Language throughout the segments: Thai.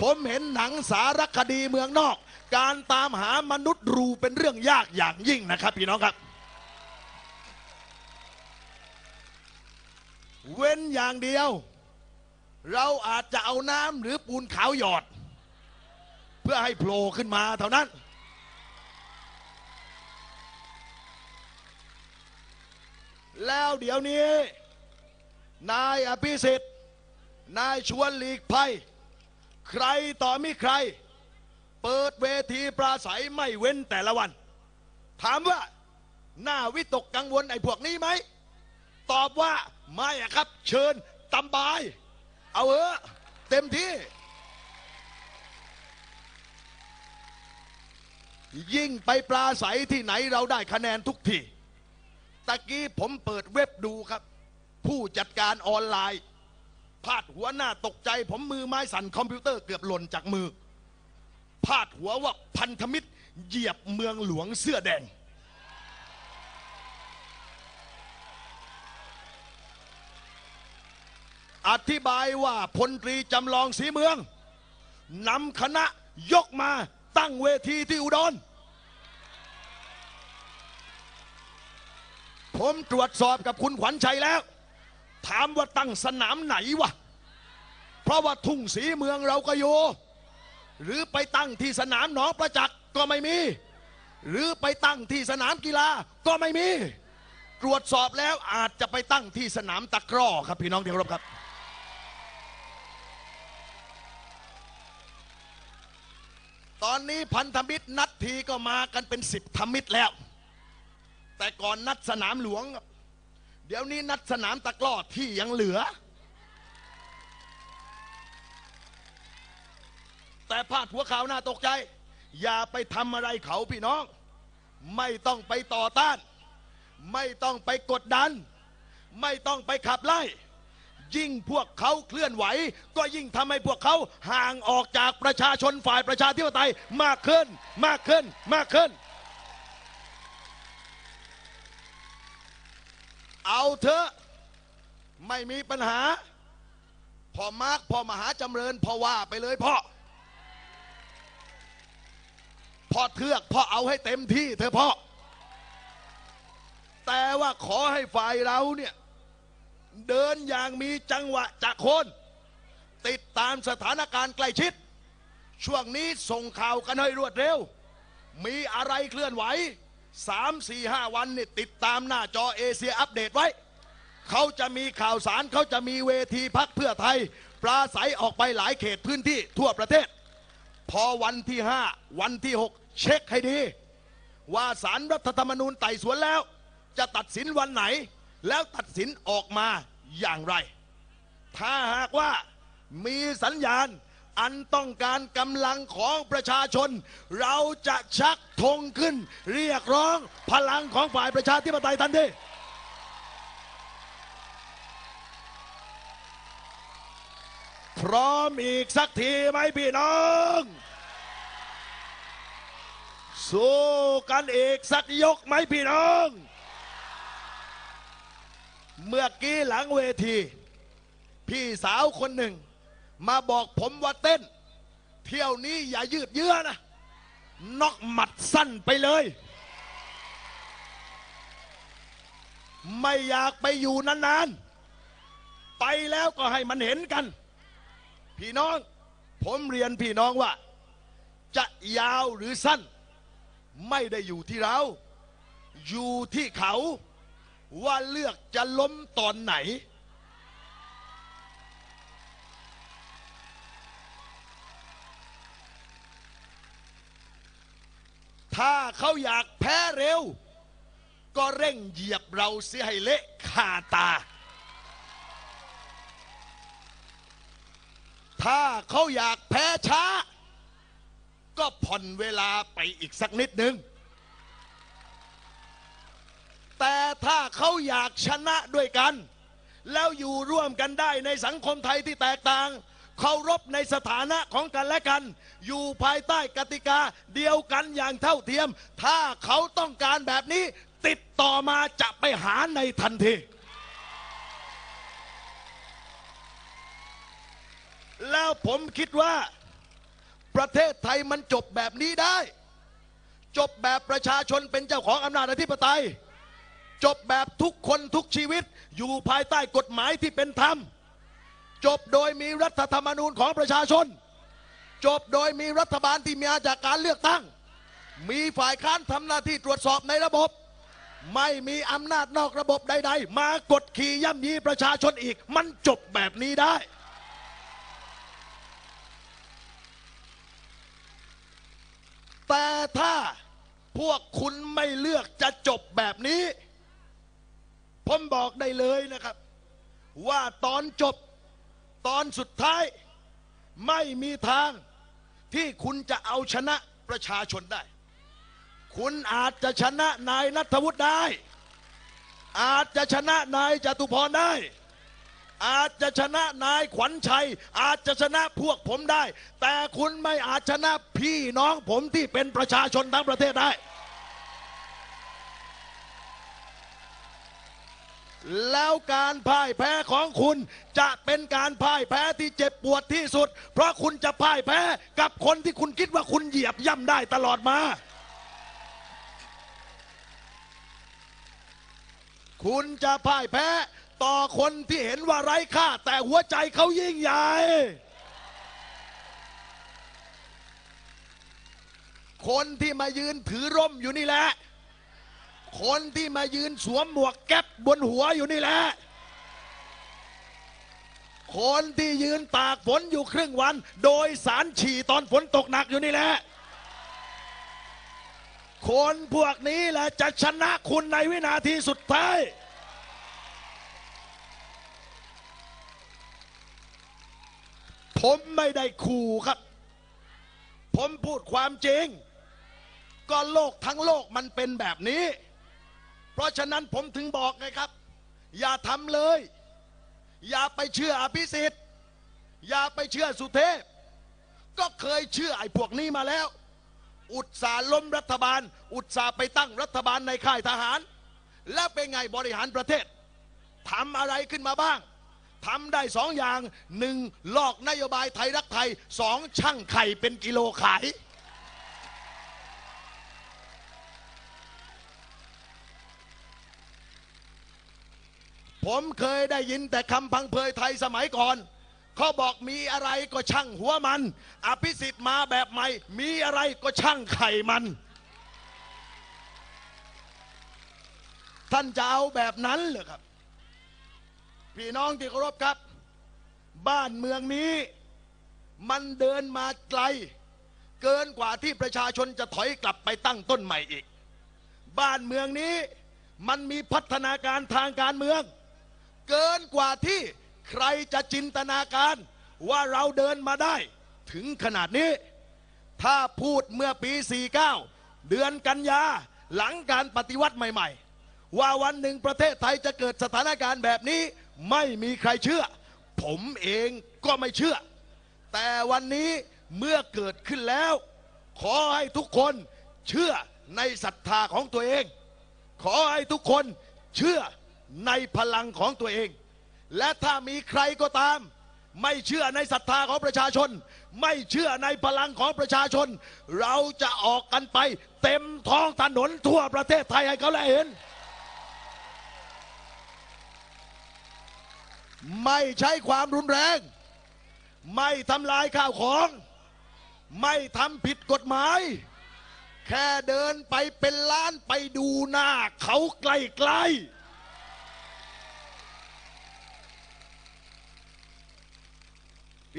ผมเห็นหนังสารคดีเมืองนอก การตามหามนุษย์รูเป็นเรื่องยากอย่างยิ่งนะครับพี่น้องครับ เว้นอย่างเดียว เราอาจจะเอาน้ำหรือปูนขาวหยอด เพื่อให้โผล่ขึ้นมาเท่านั้นแล้วเดี๋ยวนี้ นายอภิสิทธิ์ นายชวนหลีกภัย ใครต่อมิใคร เปิดเวทีปราศัยไม่เว้นแต่ละวัน ถามว่าหน้าวิตกกังวลไอ้พวกนี้ไหม ตอบว่าไม่ครับ เชิญตำบาย เอาเถอเต็มที่ ยิ่งไปปราศัยที่ไหนเราได้คะแนนทุกทีตะกี้ผมเปิดเว็บดูครับ ผู้จัดการออนไลน์ พาดหัวหน้าตกใจ ผมมือไม้สั่นคอมพิวเตอร์เกือบหล่นจากมือ พาดหัวว่าพันธมิตร เหยียบเมืองหลวงเสื้อแดง อธิบายว่าพลตรีจำลองสีเมืองนำคณะยกมาตั้งเวทีที่อุดรผมตรวจสอบกับคุณขวัญชัยแล้ว ถามว่าตั้งสนามไหนวะ เพราะว่าทุ่งสีเมืองเราก็อยู่ หรือไปตั้งที่สนามหนองประจักษ์ก็ไม่มี หรือไปตั้งที่สนามกีฬาก็ไม่มี ตรวจสอบแล้วอาจจะไปตั้งที่สนามตะกร้อครับพี่น้องที่เคารพครับ ตอนนี้พันธมิตรนัดทีก็มากันเป็นสิบธมิตรแล้ว แต่ก่อนนัดสนามหลวง เดี๋ยวนี้นัดสนามตะกร้อที่ยังเหลือ แต่พาดหัวข่าวน่าตกใจ อย่าไปทำอะไรเขาพี่น้อง ไม่ต้องไปต่อต้าน ไม่ต้องไปกดดัน ไม่ต้องไปขับไล่ ยิ่งพวกเขาเคลื่อนไหว ก็ยิ่งทำให้พวกเขาห่างออกจากประชาชนฝ่ายประชาธิปไตยมากขึ้น มากขึ้น มากขึ้น เอาเถอะไม่มีปัญหาพอมาร์กพอมหาจำเริญพอว่าไปเลยพ่อพอเทือกพ่อเอาให้เต็มที่เถอพ่อแต่ว่าขอให้ฝ่ายเราเนี่ย เดินอย่างมีจังหวะจากคน ติดตามสถานการณ์ใกล้ชิด ช่วงนี้ส่งข่าวกันให้รวดเร็ว มีอะไรเคลื่อนไหว สามสี่ห้าวันนี่ติดตามหน้าจอเอเชียอัปเดตไว้ เขาจะมีข่าวสารเขาจะมีเวทีพักเพื่อไทย ปราศัยออกไปหลายเขตพื้นที่ทั่วประเทศ พอวันที่ห้าวันที่หกเช็คให้ดี ว่าสารรัฐธรรมนูญไต่สวนแล้ว จะตัดสินวันไหน แล้วตัดสินออกมาอย่างไร ถ้าหากว่ามีสัญญาณ อันต้องการกำลังของประชาชน เราจะชักธงขึ้น เรียกร้องพลังของฝ่ายประชาธิปไตยทันทีพร้อมอีกสักทีไหมพี่น้อง สู้กันอีกสักยกไหมพี่น้อง เมื่อกี้หลังเวที พี่สาวคนหนึ่ง มาบอกผมว่าเต้น เที่ยวนี้อย่ายืดเยื้อนะนอกหมัดสั้นไปเลย ไม่อยากไปอยู่นานๆ ไปแล้วก็ให้มันเห็นกัน พี่น้อง ผมเรียนพี่น้องว่า จะยาวหรือสั้น ไม่ได้อยู่ที่เรา อยู่ที่เขา ว่าเลือกจะล้มตอนไหน ถ้าเขาอยากแพ้เร็ว ก็เร่งเหยียบเราเสียให้เละคาตา ถ้าเขาอยากแพ้ช้า ก็ผ่อนเวลาไปอีกสักนิดหนึ่งแต่ถ้าเขาอยากชนะด้วยกัน แล้วอยู่ร่วมกันได้ในสังคมไทยที่แตกต่าง เคารพในสถานะของกันและกัน อยู่ภายใต้กติกาเดียวกันอย่างเท่าเทียม ถ้าเขาต้องการแบบนี้ ติดต่อมาจะไปหาในทันที แล้วผมคิดว่าประเทศไทยมันจบแบบนี้ได้ จบแบบประชาชนเป็นเจ้าของอำนาจอธิปไตย จบแบบทุกคนทุกชีวิตอยู่ภายใต้กฎหมายที่เป็นธรรม จบโดยมีรัฐธรรมนูญของประชาชน จบโดยมีรัฐบาลที่มาจากการเลือกตั้ง มีฝ่ายค้านทำหน้าที่ตรวจสอบในระบบ ไม่มีอำนาจนอกระบบใด ๆ มากดขี่ย่ำยีประชาชนอีก มันจบแบบนี้ได้ แต่ถ้าพวกคุณไม่เลือกจะจบแบบนี้ ผมบอกได้เลยนะครับ ว่าตอนจบ ตอนสุดท้ายไม่มีทางที่คุณจะเอาชนะประชาชนได้ คุณอาจจะชนะนายนัทวุฒิได้ อาจจะชนะนายจตุพรได้ อาจจะชนะนายขวัญชัย อาจจะชนะพวกผมได้ แต่คุณไม่อาจชนะพี่น้องผมที่เป็นประชาชนทั้งประเทศได้ แล้วการพ่ายแพ้ของคุณจะเป็นการพ่ายแพ้ที่เจ็บปวดที่สุด เพราะคุณจะพ่ายแพ้กับคนที่คุณคิดว่าคุณเหยียบย่ำได้ตลอดมา คุณจะพ่ายแพ้ต่อคนที่เห็นว่าไร้ค่า แต่หัวใจเขายิ่งใหญ่คนที่มายืนถือร่มอยู่นี่แหละ คนที่มายืนสวมหมวกแก๊ปบนหัวอยู่นี่แหละ คนที่ยืนตากฝนอยู่ครึ่งวัน โดยสารฉี่ตอนฝนตกหนักอยู่นี่แหละ คนพวกนี้แหละจะชนะคุณในวินาทีสุดท้าย ผมไม่ได้ขู่ครับ ผมพูดความจริงก็โลกทั้งโลกมันเป็นแบบนี้ เพราะฉะนั้นผมถึงบอกไงครับ อย่าทำเลย อย่าไปเชื่ออภิสิทธิ์ อย่าไปเชื่อสุเทพ ก็เคยเชื่อไอ้พวกนี้มาแล้ว อุตสาล้มรัฐบาล อุตสาไปตั้งรัฐบาลในค่ายทหาร แล้วเป็นไงบริหารประเทศทำอะไรขึ้นมาบ้างทำได้สองอย่างหนึ่งลอกนโยบายไทยรักไทยสองช่างไข่เป็นกิโลขาย ผมเคยได้ยินแต่คำพังเพยไทยสมัยก่อน เขาบอกมีอะไรก็ช่างหัวมัน อภิสิทธิ์มาแบบใหม่ มีอะไรก็ช่างไข่มัน ท่านจะเอาแบบนั้นเหรอครับ พี่น้องที่เคารพครับ บ้านเมืองนี้มันเดินมาไกล เกินกว่าที่ประชาชนจะถอยกลับไปตั้งต้นใหม่อีก บ้านเมืองนี้มันมีพัฒนาการทางการเมือง เกินกว่าที่ใครจะจินตนาการ ว่าเราเดินมาได้ ถึงขนาดนี้ ถ้าพูดเมื่อปี 49 เดือนกันยาหลังการปฏิวัติใหม่ ๆ ว่าวันหนึ่งประเทศไทยจะเกิดสถานการณ์แบบนี้ไม่มีใครเชื่อ ผมเองก็ไม่เชื่อ แต่วันนี้เมื่อเกิดขึ้นแล้ว ขอให้ทุกคนเชื่อในศรัทธาของตัวเอง ขอให้ทุกคนเชื่อ ในพลังของตัวเอง และถ้ามีใครก็ตาม ไม่เชื่อในศรัทธาของประชาชน ไม่เชื่อในพลังของประชาชน เราจะออกกันไป เต็มท้องถนนทั่วประเทศไทยให้เขาได้เห็น ไม่ใช้ความรุนแรง ไม่ทำลายข้าวของ ไม่ทำผิดกฎหมายแค่เดินไปเป็นล้านไปดูหน้าเขาใกลๆ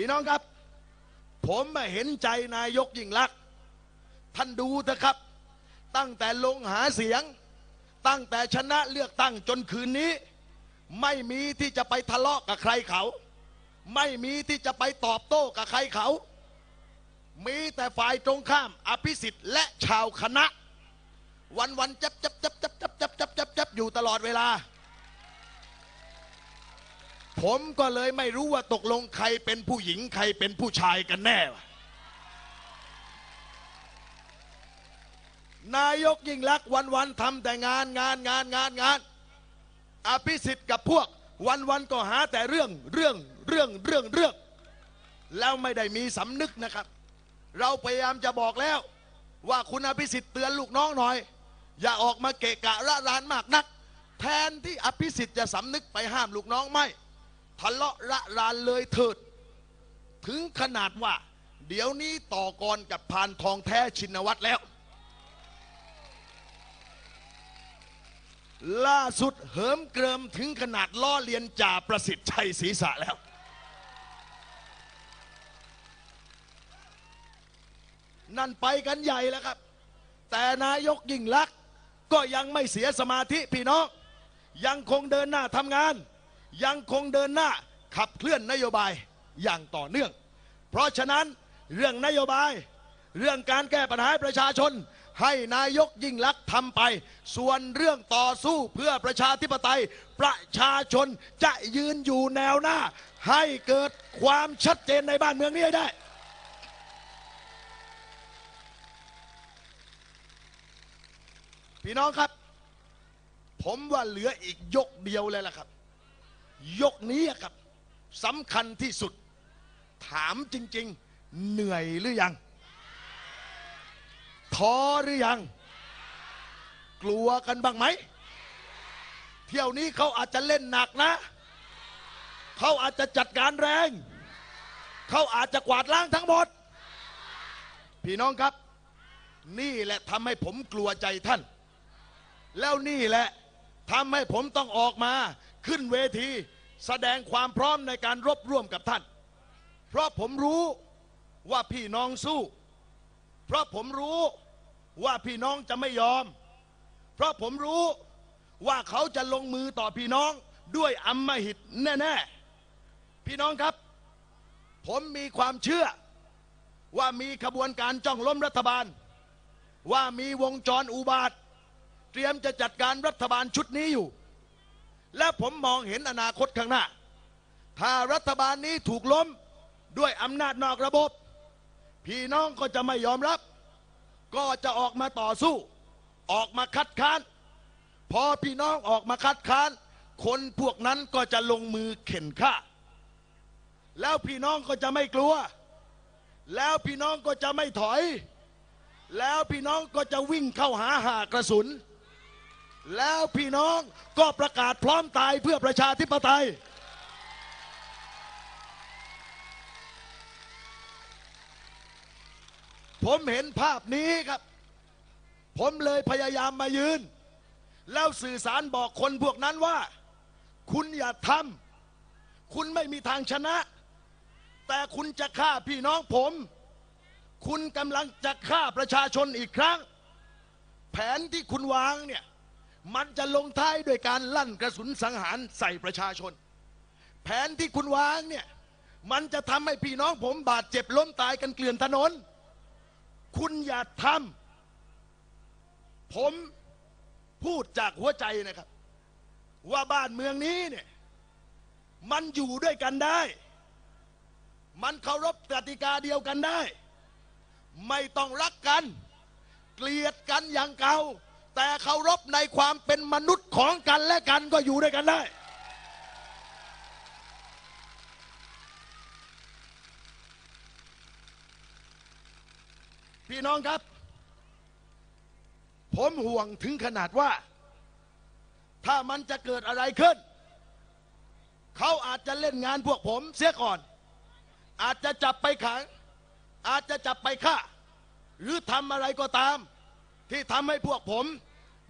พี่น้องครับ ผมมาเห็นใจนายกยิ่งลักษณ์ท่านดูเถอะครับ ตั้งแต่ลงหาเสียง ตั้งแต่ชนะเลือกตั้งจนคืนนี้ ไม่มีที่จะไปทะเลาะกับใครเขา ไม่มีที่จะไปตอบโต้กับใครเขา มีแต่ฝ่ายตรงข้ามอภิสิทธิ์และชาวคณะ วันวันจับจับจับจับจับจับจับจับจับอยู่ตลอดเวลา ผมก็เลยไม่รู้ว่าตกลงใครเป็นผู้หญิงใครเป็นผู้ชายกันแน่วะนายกยิ่งลักษณ์วันวันๆทำแต่งานงานงานงานงาน อภิสิทธิ์กับพวกวันวันๆก็หาแต่เรื่องเรื่องเรื่องเรื่องเรื่อง แล้วไม่ได้มีสำนึกนะครับ เราพยายามจะบอกแล้ว ว่าคุณอภิสิทธิ์เตือนลูกน้องหน่อย อย่าออกมาเกะกะระรานมากนักแทนที่อภิสิทธิ์จะสำนึกไปห้ามลูกน้องไม่ ทะเลาะระรานเลยเถิด ถึงขนาดว่า เดี๋ยวนี้ต่อกรกับพานทองแท้ชินวัตรแล้ว ล่าสุดเหิมเกริมถึงขนาดล้อเลียนจ่าประสิทธิ์ชัยศรีษะแล้ว นั่นไปกันใหญ่แล้วครับ แต่นายกยิ่งลักษณ์ก็ยังไม่เสียสมาธิพี่น้อง ยังคงเดินหน้าทำงาน ยังคงเดินหน้าขับเคลื่อนนโยบายอย่างต่อเนื่อง เพราะฉะนั้นเรื่องนโยบาย เรื่องการแก้ปัญหาประชาชน ให้นายกยิ่งลักษณ์ทำไป ส่วนเรื่องต่อสู้เพื่อประชาธิปไตย ประชาชนจะยืนอยู่แนวหน้า ให้เกิดความชัดเจนในบ้านเมืองนี้ได้พี่น้องครับ ผมว่าเหลืออีกยกเดียวเลยล่ะครับ ยกนี้ครับสำคัญที่สุด ถามจริง ๆ เหนื่อยหรือยังท้อหรือยัง กลัวกันบ้างไหม เที่ยวนี้เขาอาจจะเล่นหนักนะ เขาอาจจะจัดการแรง เขาอาจจะกวาดล้างทั้งหมด พี่น้องครับ นี่แหละทำให้ผมกลัวใจท่าน แล้วนี่แหละทำให้ผมต้องออกมา ขึ้นเวที แสดงความพร้อมในการรบร่วมกับท่าน เพราะผมรู้ว่าพี่น้องสู้ เพราะผมรู้ว่าพี่น้องจะไม่ยอม เพราะผมรู้ว่าเขาจะลงมือต่อพี่น้องด้วยอำมหิตแน่ๆ พี่น้องครับ ผมมีความเชื่อว่ามีขบวนการจ้องล้มรัฐบาล ว่ามีวงจรอุบาท เตรียมจะจัดการรัฐบาลชุดนี้อยู่ และผมมองเห็นอนาคตข้างหน้า ถ้ารัฐบาลนี้ถูกล้มด้วยอำนาจนอกระบบ พี่น้องก็จะไม่ยอมรับ ก็จะออกมาต่อสู้ ออกมาคัดค้าน พอพี่น้องออกมาคัดค้าน คนพวกนั้นก็จะลงมือเข็นฆ่า แล้วพี่น้องก็จะไม่กลัว แล้วพี่น้องก็จะไม่ถอย แล้วพี่น้องก็จะวิ่งเข้าหาหากระสุน แล้วพี่น้องก็ประกาศพร้อมตายเพื่อประชาธิปไตย ผมเห็นภาพนี้ครับ ผมเลยพยายามมายืน แล้วสื่อสารบอกคนพวกนั้นว่า คุณอย่าทำคุณไม่มีทางชนะ แต่คุณจะฆ่าพี่น้องผม คุณกำลังจะฆ่าประชาชนอีกครั้ง แผนที่คุณวางเนี่ย มันจะลงท้ายด้วยการลั่นกระสุนสังหารใส่ประชาชน แผนที่คุณวางเนี่ย มันจะทำให้พี่น้องผมบาดเจ็บล้มตายกันเกลื่อนถนน คุณอย่าทำผมพูดจากหัวใจนะครับ ว่าบ้านเมืองนี้เนี่ย มันอยู่ด้วยกันได้ มันเคารพกติกาเดียวกันได้ ไม่ต้องรักกัน เกลียดกันอย่างเก่า แต่เคารพในความเป็นมนุษย์ของกันและกันก็อยู่ด้วยกันได้ พี่น้องครับ ผมห่วงถึงขนาดว่า ถ้ามันจะเกิดอะไรขึ้น เขาอาจจะเล่นงานพวกผมเสียก่อน อาจจะจับไปขัง อาจจะจับไปฆ่า หรือทำอะไรก็ตามที่ทำให้พวกผม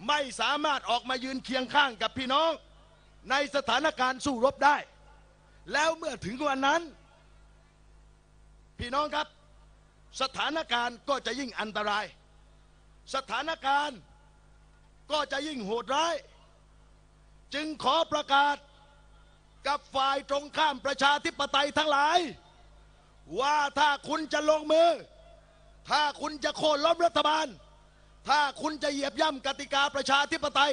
ไม่สามารถออกมายืนเคียงข้างกับพี่น้อง ในสถานการณ์สู้รบได้ แล้วเมื่อถึงวันนั้น พี่น้องครับ สถานการณ์ก็จะยิ่งอันตราย สถานการณ์ก็จะยิ่งโหดร้าย จึงขอประกาศกับฝ่ายตรงข้ามประชาธิปไตยทั้งหลาย ว่าถ้าคุณจะลงมือ ถ้าคุณจะโค่นล้มรัฐบาล ถ้าคุณจะเหยียบย่ำกติกาประชาธิปไตย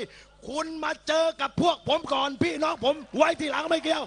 คุณมาเจอกับพวกผมก่อนพี่น้องผมไว้ทีหลังไม่เกี่ยว